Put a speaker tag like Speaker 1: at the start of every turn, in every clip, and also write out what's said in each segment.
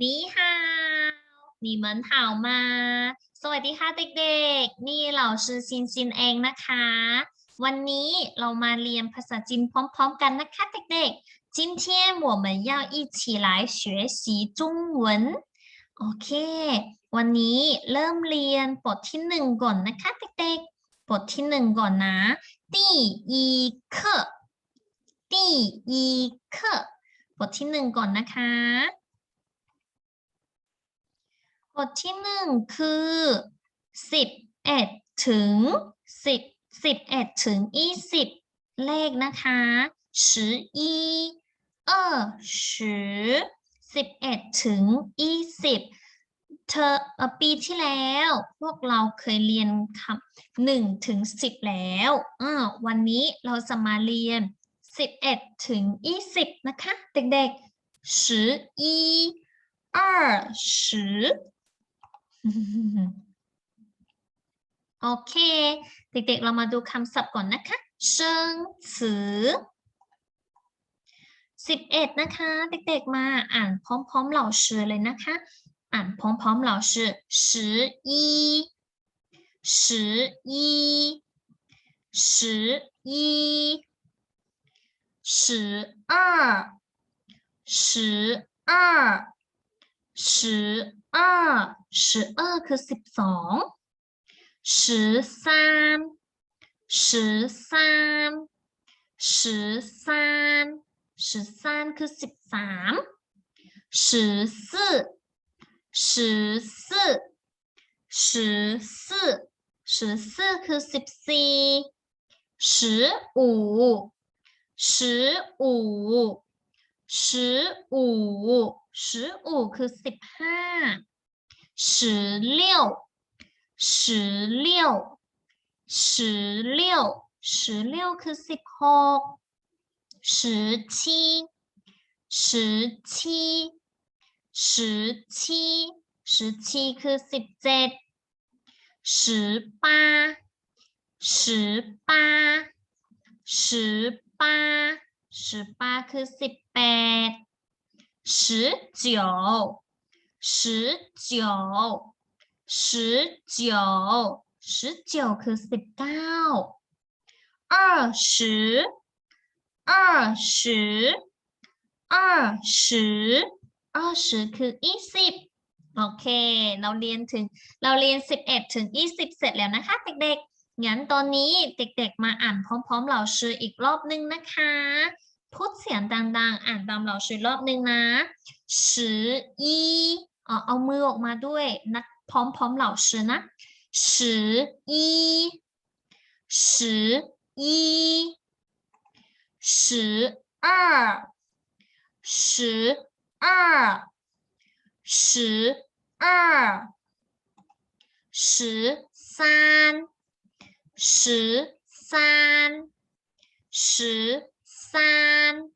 Speaker 1: นี่ฮาวนี่เหมือนเห่ามา สวัสดีค่ะเด็กๆ นี่เราชื่อซินซินเองนะคะ วันนี้เรามาเรียนภาษาจีนพร้อมๆกันนะคะเด็กๆ今天我们要一起来学习中文โอเค วันนี้เริ่มเรียนบทที่หนึ่งก่อนนะคะเด็กๆ บทที่หนึ่งก่อนนะ第一课第一课บทที่หนึ่งก่อนนะคะ บทที่หนึ่งคือสิบเอ็ดถึงสิบสิบเอ็ดถึงยี่สิบเลขนะคะสิบอีเออสิบเอ็ดถึงยี่สิบเธอปีที่แล้ว พวกเราเคยเรียนคำหนึ่งถึงสิบแล้วอ่วันนี้เราจะมาเรียนสิบเอ็ดถึงยี่สิบนะคะ เด็กๆสิบเอ็ดสิบ โอเค เด็กๆ เรามาดูคำศัพท์ก่อนนะคะ เชิงสือสิบเอ็ดนะคะ เด็กๆ มาอ่านพร้อมๆ เหล่าชื่อเลยนะคะ อ่านพร้อมๆ เหล่าชื่อสิบอีสิบอีสิบอีสิบสองสิบสอง 十二十二คือสิบสอง十三十三十三十三คือสิบสาม十四十四十四十四คือสิบสี่十五十五 十五十五คือสิบห้า十六十六十六十六คือสิบหก十七十七十七十七คือสิบเจ็ด十八十八十八 十八คือสิบแปด十九十九十九十九คือสิบเก้า二十二十二十二十คือยี่สิบโอเค เราเรียนถึง เราเรียนสิบเอ็ดถึงยี่สิบเสร็จแล้วนะคะ เด็กๆ งั้นตอนนี้เด็กๆ มาอ่านพร้อมๆ เหล่าชื่ออีกรอบนึงนะคะ พูดเสียงดังๆ อ่านตามเหล่าชื่อรอบนึงนะ十一อ๋อเอามือออกมาด้วย นัดพร้อมๆ เหล่าชื่อนะ十一十一十二十二十二十三 十三十三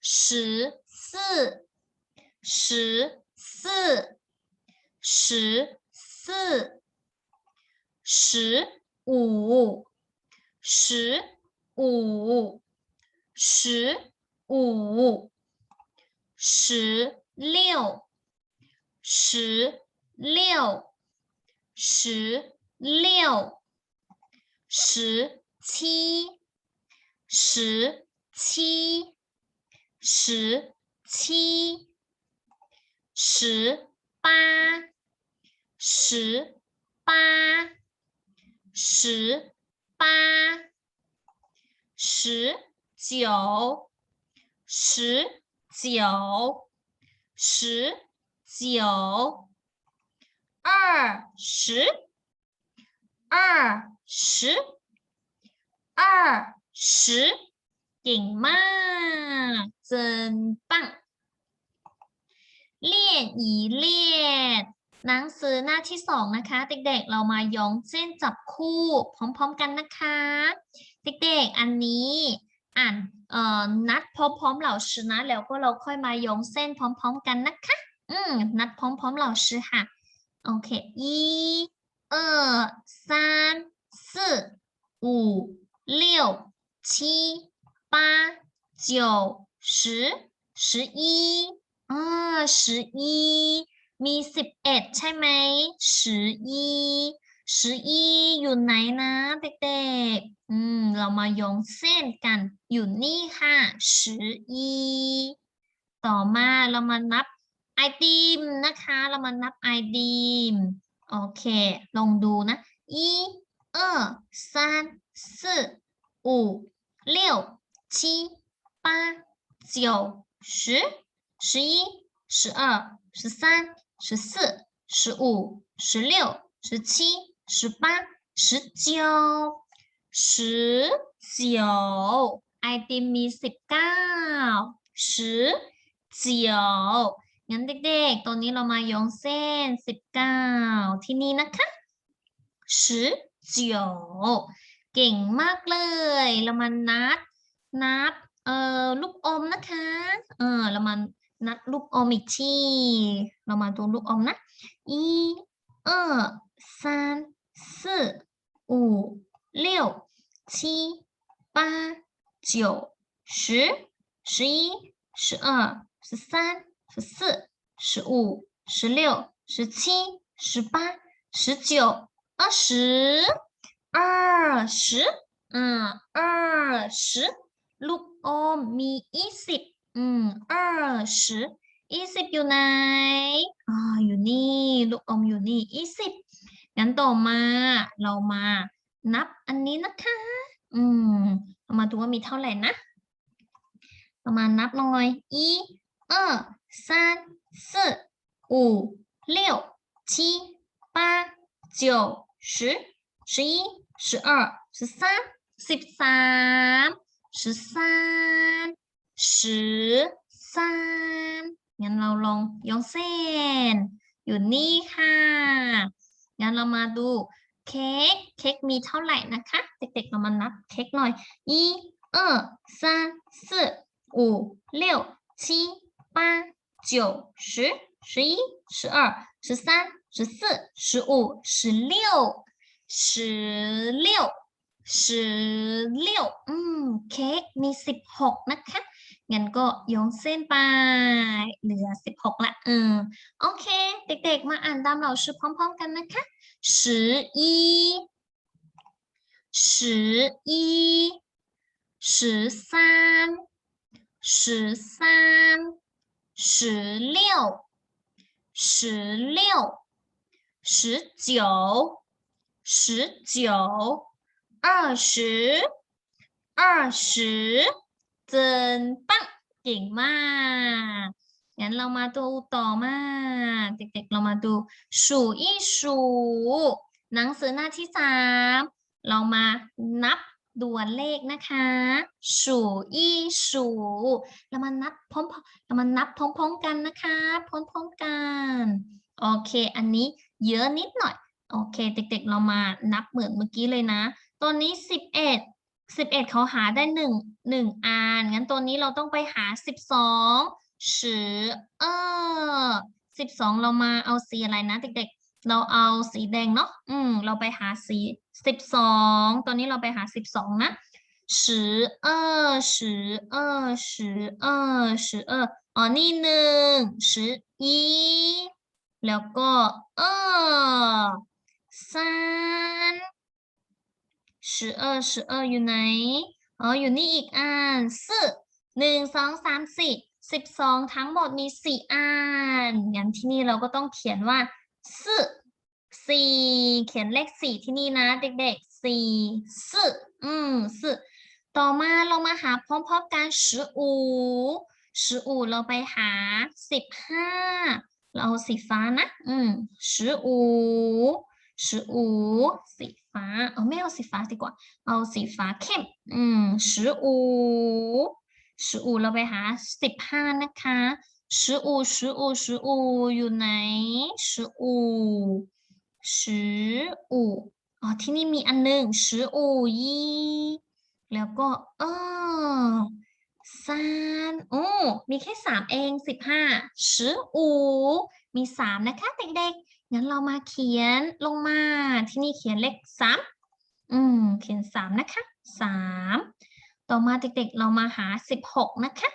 Speaker 1: 十四十四十四十五十五十五十六十六十六十七十七十七十八十八十八十九十九十九二十二十二十เก่งมากเจินปังเลี่ยนอีเลี่ยนหนังสือหน้าที่สองนะคะ เด็กๆ เรามายองเส้นจับคู่ พร้อมๆกันนะคะ เด็กๆ อันนี้อ่านเอ่อนัดพร้อมๆเหล่าชื่อนะแล้วก็เราค่อยมายองเส้นพร้อม ๆ กันนะคะ อืม นัดพร้อมๆเหล่าชื่อค่ะ โอเค一 二三四五六七八九十十一 อ่า十一มีสิบเอ็ดใช่ไหม十一十一อยู่ไหนนะเด็กๆ อืม เรามาโยงเส้นกัน อยู่นี่ค่ะ十一ต่อมาเรามานับไอติมนะคะ เรามานับไอติม โอเค ลองดูนะ一二三四五六七八九十十一十二十三十四十五十六十七十八十九十九ไอติมมีสิบเก้า十九 งั้นเด็กๆ ตอนนี้เรามาโยงเส้นสิบเก้าที่นี่นะคะ十九เก่งมากเลย เรามานับ นับ เอ่อ ลูกอมนะคะ เออ เรามานับลูกอมอีกที เรามาดูลูกอมนะ一二三四五六七八九十十一十二十三 十四十五十六十七十八十九二十二十อืม二十ลูกอมมียี่สิบอืม二十ยี่สิบอยู่ไหนอ่าอยู่นี่ ลูกอมอยู่นี่ยี่สิบงั้นต่อมา เรามานับอันนี้นะคะ อืมเรามาดูว่ามีเท่าไหร่นะ เรามานับลงเลย一 二三四五六七八九十十一十二十三สิบสาม十三十三งั้นเราลองยองเส้น อยู่นี่ค่ะงั้นเรามาดูเค้กเค้กมีเท่าไหร่นะคะ เด็กๆเรามานับเค้กหน่อย一二三四五六七 八九十十一十二十三十四十五十六十六十六อืม เค้กมีสิบหกนะคะ งั้นก็โยงเส้นไป เหลือสิบหกละเออโอเค เด็กๆ มาอ่านตามเราชื่อพร้อมๆกันนะคะ十一十一十三十三 十六十六十九十九二十二十真棒เก่งมากงั้นเรามาดูต่อมา เด็กๆ เรามาดู数一数หนังสือหน้าที่สามเรามานับ ดวนเลขนะคะสูอี้สูเรามานับพร้อมเรามานับพร้อมๆกันนะคะพร้อมๆกันโอเค อันนี้เยอะนิดหน่อย โอเค เด็กๆ เรามานับเหมือนเมื่อกี้เลยนะ ตัวนี้ 11 11 เขาหาได้ 1 1อันงั้นตัวนี้เราต้องไปหา 12สิบสองเรามาเอาสีอะไรนะเด็กๆ เราเอาสีแดงเนาะ อืม เราไปหาสีสิบสอง ตอนนี้เราไปหาสิบสองนะสิเออสิเออสิเออสิเอออ๋อนี่หนึ่งสิอีแล้วก็เออสามสิเออสิเอออยู่ไหน อ๋อ อยู่นี่อีกอันสี่หนึ่งสองสามสี่สิบสองทั้งหมดมีสี่อันงั้นที่นี่เราก็ต้องเขียนว่า สี่สี่เขียนเลขสี่ที่นี่นะเด็กๆสี่สี่อืมสี่ต่อมาเรามาหาพร้อมๆกันสิบอูสิบอูเราไปหาสิบห้าเราเอาสีฟ้านะ อืมสิบอูสิบอูสีฟ้า เออไม่เอาสีฟ้าดีกว่า เอาสีฟ้าเข้ม อืมสิบอูสิบอูเราไปหาสิบห้านะคะ สิบอูสิบอูสิบอูอยู่ไหนสิบอูสิบอูอ๋อที่นี่มีอันหนึ่งสิบอูยี่แล้วก็เออสามโอ้มีแค่สามเองสิบห้าสิบอูมีสามนะคะเด็กๆงั้นเรามาเขียนลงมาที่นี่เขียนเลขสามอืมเขียนสามนะคะสามต่อมาเด็กๆเรามาหาสิบหกนะคะ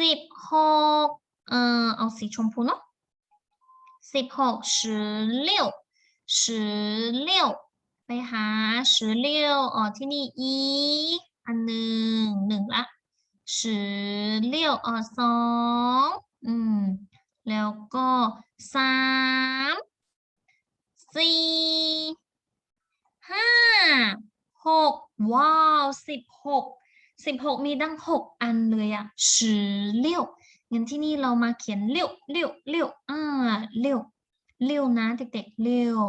Speaker 1: สิบหก เออเอาสีชมพูเนาะสิบหกสิบหกสิบหกไปหาสิบหกอ๋อที่นี่อีอันหนึ่งหนึ่งละสิบหกอ๋อสองอืมแล้วก็สามสี่ห้าหกว้าวสิบหกสิบหกมีดังหกอันเลยอะสิบหก งั้นที่นี่เรามาเขียนเลี้ยวเลี้ยวเลี้ยวอ่าเลี้ยวเลี้ยวนะเด็กๆเลี้ยว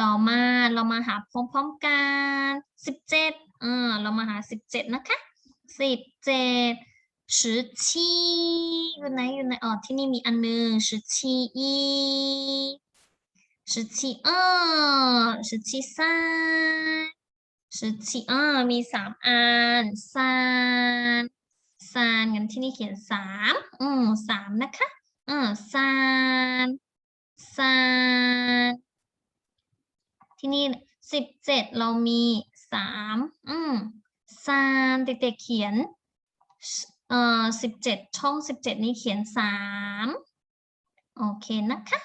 Speaker 1: ต่อมาเรามาหาพร้อมๆกันสิบเจ็ดอ่าเรามาหาสิบเจ็ดนะคะสิบเจ็ดสิบชีอยู่ไหนอยู่ไหนอ๋อที่นี่มีอันหนึ่งสิบชีอีสิบชีเออสิบชีสามสิบชีเออมีสามอันสาม สามงั้นที่นี่เขียนสามอืมสามนะคะอ่าสามสามที่นี่สิบเจ็ดเรามีสามอืมสามเด็กๆเขียนเอ่อสิบเจ็ดช่องสิบเจ็ดนี้เขียนสามโอเคนะคะ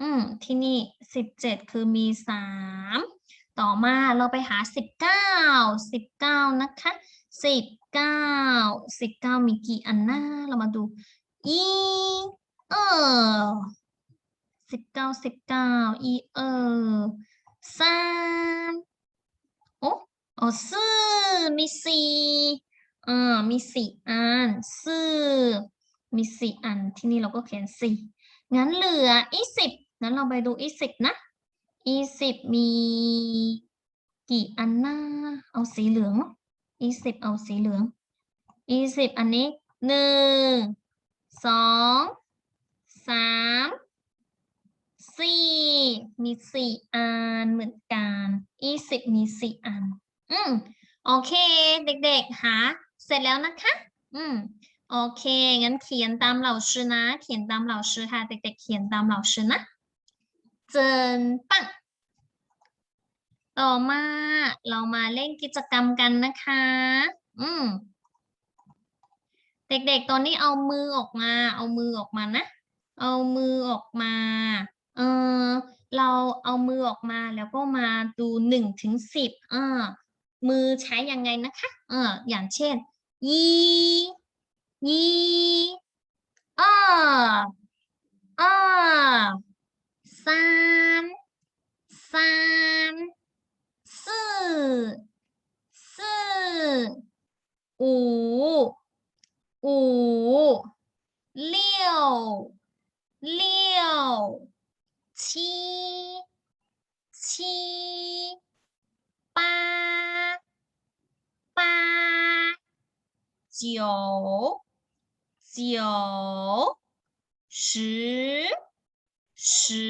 Speaker 1: อืมที่นี่สิบเจ็ดคือมีสามต่อมาเราไปหาสิบเก้าสิบเก้านะคะ สิบเก้าสิบเก้ามีกี่อันนะเรามาดูอีเออสิบเก้าสิบเก้าอีเออสามโอ้โอ้สี่มีสี่อ่ามีสี่อันซื่อมีสี่อันที่นี่เราก็เขียนสี่งั้นเหลืออีสิบงั้นเราไปดูอีสิบนะอีสิบมีกี่อันนะเอาสีเหลืองเนอะ อีสิบเอาสีเหลืองอีสิบอันนี้หนึ่งสองสามสี่มีสี่อันเหมือนกันอีสิบมีสี่อัน อืมโอเค เด็กๆหาเสร็จแล้วนะคะ อืมโอเค งั้นเขียนตามเหล่าชื่อนะ เขียนตามเหล่าชื่อค่ะ เด็กๆเขียนตามเหล่าชื่อนะเจนปัง ต่อมาเรามาเล่นกิจกรรมกันนะคะ อืม เด็กๆ ตอนนี้เอามือออกมา เอามือออกมานะ เอามือออกมา เออเราเอามือออกมาแล้วก็มาดูหนึ่งถึงสิบอ่ามือใช้ยังไงนะคะ เออ อย่างเช่น ยียีอ้ออ้อสามสาม ซื่อซื่ออูอูเลี้ยวเลี้ยวชี้ชี้ป้าป้าจิ๋วสิสิ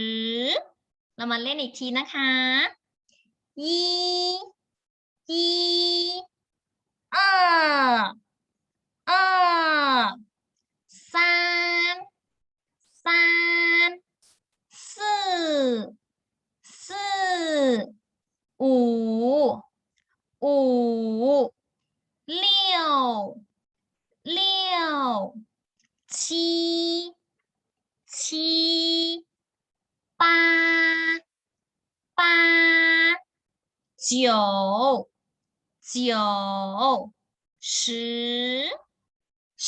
Speaker 1: เรามาเล่นอีกทีนะคะ 一一二二三三四四五五六六七七八九九十十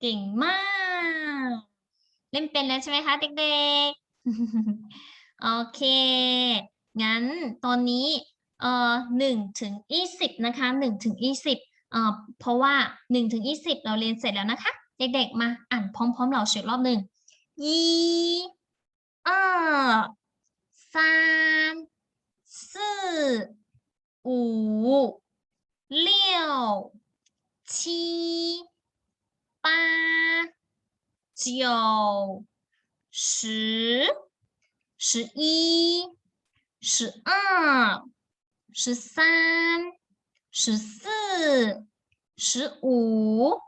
Speaker 1: เก่งมาก เล่นเป็นแล้วใช่ไหมคะเด็กๆ โอเค งั้นตอนนี้ เอ่อหนึ่งถึงยี่สิบนะคะหนึ่งถึงยี่สิบเอ่อเพราะว่าหนึ่งถึงยี่สิบเราเรียนเสร็จแล้วนะคะ เด็กๆมาอ่านพร้อมๆเราเสียงรอบหนึ่งยี่二三 十十一十二十三十四十五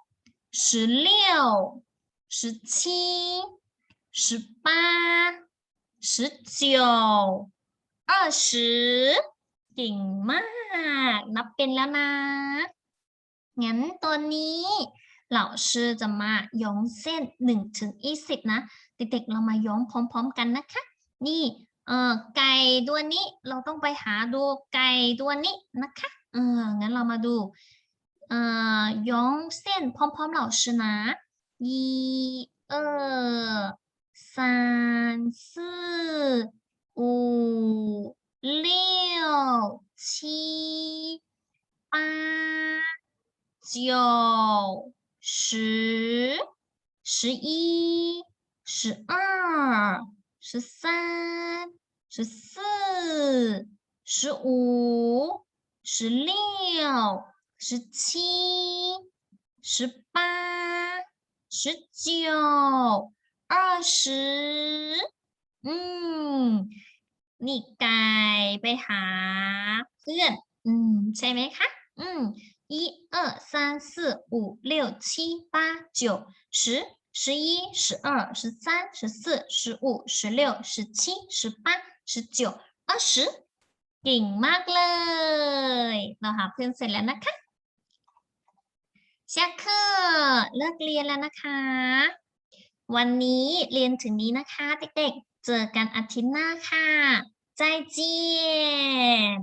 Speaker 1: 十六十七十八十九二十เก่งมาก นับเป็นแล้วนะ งั้นตอนนี้ เหล่าชื่อจะมาย้อมเส้นหนึ่งถึงยี่สิบนะ เด็กๆเรามาย้อมพร้อม ๆ กันนะคะ นี่เออไก่ตัวนี้เราต้องไปหาดูไก่ตัวนี้นะคะเอองั้นเรามาดูเอ่อย้อมเส้นพร้อมๆเหล่าชื่อนะ一二三四五六七八九 十、十一、十二、十三、十四、十五、十六、十七、十八、十九、二十。嗯，你该背好。嗯，谁没看？嗯。นอืมใช่ไหมคะอืม一二三四五六七八九十十一十二十三十四十五十六十七十八十九二十เก่งมากเลย เราหาเพื่อนเสร็จแล้วนะคะ下课เลิกเรียนแล้วนะคะ วันนี้เรียนถึงนี้นะคะ เด็กๆ เจอกันอาทิตย์หน้าค่ะใจเจียน